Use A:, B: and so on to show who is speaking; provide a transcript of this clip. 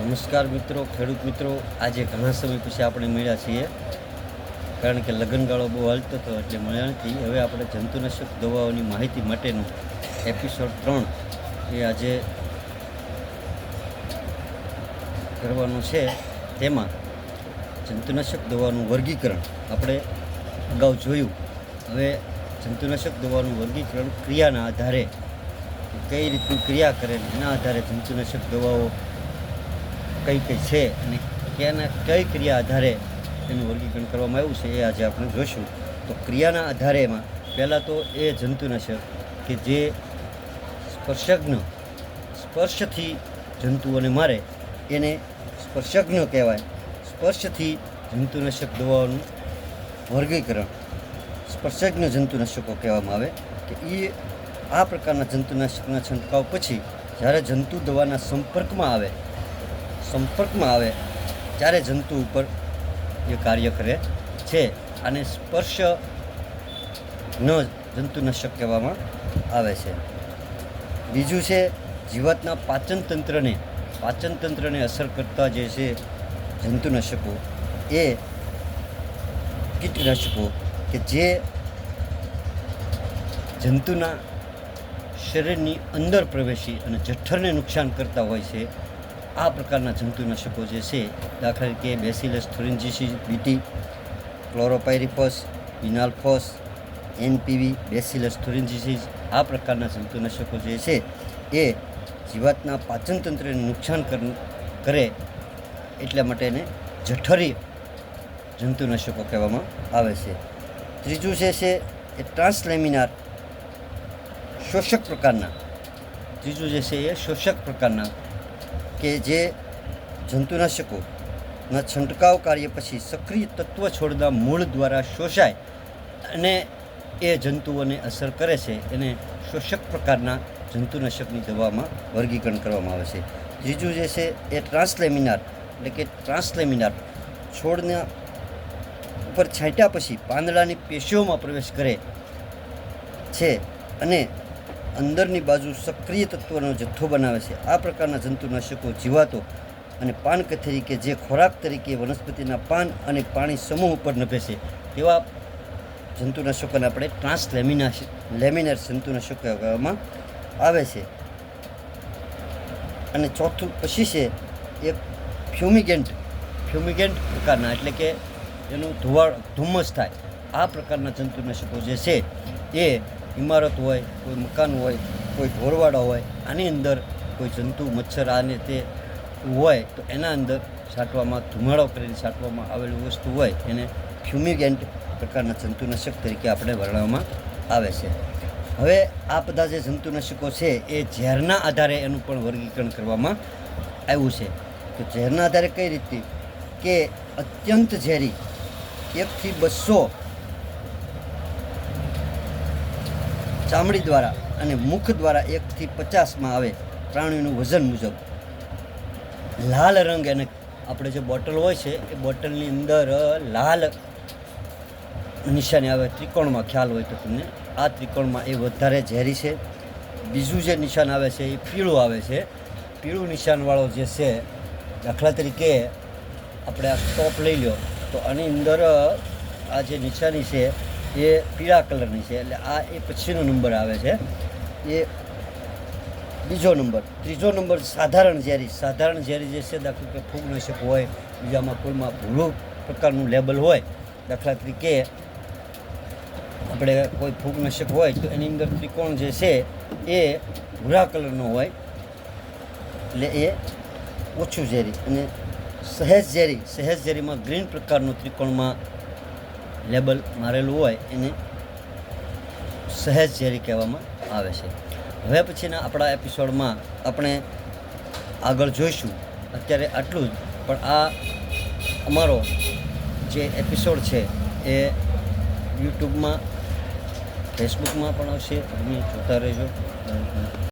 A: નમસ્કાર મિત્રો, ખેડૂત મિત્રો. આજે ઘણા સમય પછી આપણે મળ્યા છીએ. કારણ કે લગ્નગાળો બહુ હાલતો હતો એટલે મળ્યા નથી. હવે આપણે જંતુનાશક દવાઓની માહિતી માટેનું એપિસોડ ત્રણ એ આજે કરવાનું છે. તેમાં જંતુનાશક દવાનું વર્ગીકરણ આપણે અગાઉ જોયું. હવે જંતુનાશક દવાનું વર્ગીકરણ ક્રિયાના આધારે કઈ રીતની ક્રિયા કરે એના આધારે જંતુનાશક દવાઓ કઈ કઈ છે અને ક્યાંના કઈ ક્રિયા આધારે એનું વર્ગીકરણ કરવામાં આવ્યું છે એ આજે આપણે જોઈશું. તો ક્રિયાના આધારે એમાં પહેલાં તો એ જંતુનાશક કે જે સ્પર્શજ્ઞ સ્પર્શથી જંતુઓને મારે, એને સ્પર્શજ્ઞ કહેવાય. સ્પર્શથી જંતુનાશક દવાઓનું વર્ગીકરણ સ્પર્શજ્ઞ જંતુનાશકો કહેવામાં આવે કે એ આ પ્રકારના જંતુનાશકના છંટકાવ પછી જ્યારે જંતુ દવાના સંપર્કમાં આવે સંપર્કમાં આવે ત્યારે જંતુ ઉપર એ કાર્ય કરે છે. અને સ્પર્શ ન જંતુનાશક કહેવામાં આવે છે. બીજું છે, જીવાતના પાચન તંત્રને પાચન તંત્રને અસર કરતા જે છે જંતુનાશકો, એ કીટનાશકો કે જે જંતુના શરીરની અંદર પ્રવેશી અને જઠ્ઠરને નુકસાન કરતા હોય છે આ પ્રકારના જંતુનાશકો જે છે, દાખલા તરીકે બેસિલસ થોરિન્જીસી બીટી ક્લોરોપાયરિફોસ વિનાલ્ફોસ એનપીવી બેસિલસ થોરિન્જીસીસ આ પ્રકારના જંતુનાશકો જે છે, એ જીવાતના પાચનતંત્રને નુકસાન કરે એટલા માટે એને જઠરી જંતુનાશકો કહેવામાં આવે છે. ત્રીજું જે છે, એ ટ્રાન્સલેમિનાર શોષક પ્રકારના, ત્રીજું જે છે, એ શોષક પ્રકારના કે જે જંતુનાશકોના છંટકાવ કાર્ય પછી સક્રિય તત્વ છોડના મૂળ દ્વારા શોષાય અને એ જંતુઓને અસર કરે છે, એને શોષક પ્રકારના જંતુનાશકની દવામાં વર્ગીકરણ કરવામાં આવે છે. ત્રીજું જે છે એ ટ્રાન્સલેમિનાર, એટલે કે ટ્રાન્સલેમિનાર છોડના ઉપર છાંટ્યા પછી પાંદડાની પેશીઓમાં પ્રવેશ કરે છે અને અંદરની બાજુ સક્રિય તત્વનો જથ્થો બનાવે છે. આ પ્રકારના જંતુનાશકો જીવાતો અને પાન કથેરી કે જે ખોરાક તરીકે વનસ્પતિના પાન અને પાણી સમૂહ ઉપર નભે છે તેવા જંતુનાશકોને આપણે ટ્રાન્સલેમિના લેમિનાર જંતુનાશકો કહેવામાં આવે છે. અને ચોથું પછી છે એક ફ્યુમિગેન્ટ ફ્યુમિગેન્ટ પ્રકારના એટલે કે એનું ધુવાળ ધુમ્મસ થાય. આ પ્રકારના જંતુનાશકો જે છે એ ઇમારત હોય, કોઈ મકાન હોય, કોઈ ઢોરવાડા હોય, આની અંદર કોઈ જંતુ, મચ્છર આને તે હોય, તો એના અંદર છાંટવામાં, ધુમાડો કરીને છાંટવામાં આવેલી વસ્તુ હોય, એને ફ્યુમિગેન્ટ પ્રકારના જંતુનાશક તરીકે આપણે વર્ણવવામાં આવે છે. હવે આ બધા જે જંતુનાશકો છે, એ ઝેરના આધારે એનું પણ વર્ગીકરણ કરવામાં આવ્યું છે. તો ઝેરના આધારે કઈ રીતે? કે અત્યંત ઝેરી એકથી બસો ચામડી દ્વારા અને મુખ દ્વારા એકથી પચાસમાં આવે પ્રાણીનું વજન મુજબ. લાલ રંગ એને આપણે જે બોટલ હોય છે, એ બોટલની અંદર લાલ નિશાની આવે ત્રિકોણમાં, ખ્યાલ હોય તો તમને. આ ત્રિકોણમાં એ વધારે ઝેરી છે. બીજું જે નિશાન આવે છે, એ પીળું આવે છે. પીળું નિશાનવાળો જે છે, દાખલા તરીકે આપણે આ ટોપ લઈ લો તો આની અંદર આ જે નિશાની છે એ પીળા કલરની છે, એટલે આ એ પછીનો નંબર આવે છે. એ બીજો નંબર. ત્રીજો નંબર સાધારણ ઝેરી. સાધારણ ઝેરી જે છે, દાખલા કે ફૂગનાશક હોય, બીજામાં કોઈમાં ભૂલો પ્રકારનું લેબલ હોય, દાખલા તરીકે આપણે કોઈ ફૂગનાશક હોય, તો એની અંદર ત્રિકોણ જે છે, એ ભૂરા કલરનો હોય, એટલે એ ઓછું ઝેરી. અને સહેજ ઝેરી. સહેજ ઝેરીમાં ગ્રીન પ્રકારનું ત્રિકોણમાં લેબલ મારેલું હોય એને સહેજ ઝેરી કહેવામાં આવે છે. હવે પછીના આપણા એપિસોડમાં આપણે આગળ જોઈશું. અત્યારે આટલું જ, પણ આ અમારો જે એપિસોડ છે એ યુટ્યુબમાં, ફેસબુકમાં પણ આવશે. તમે જોતા રહેજો.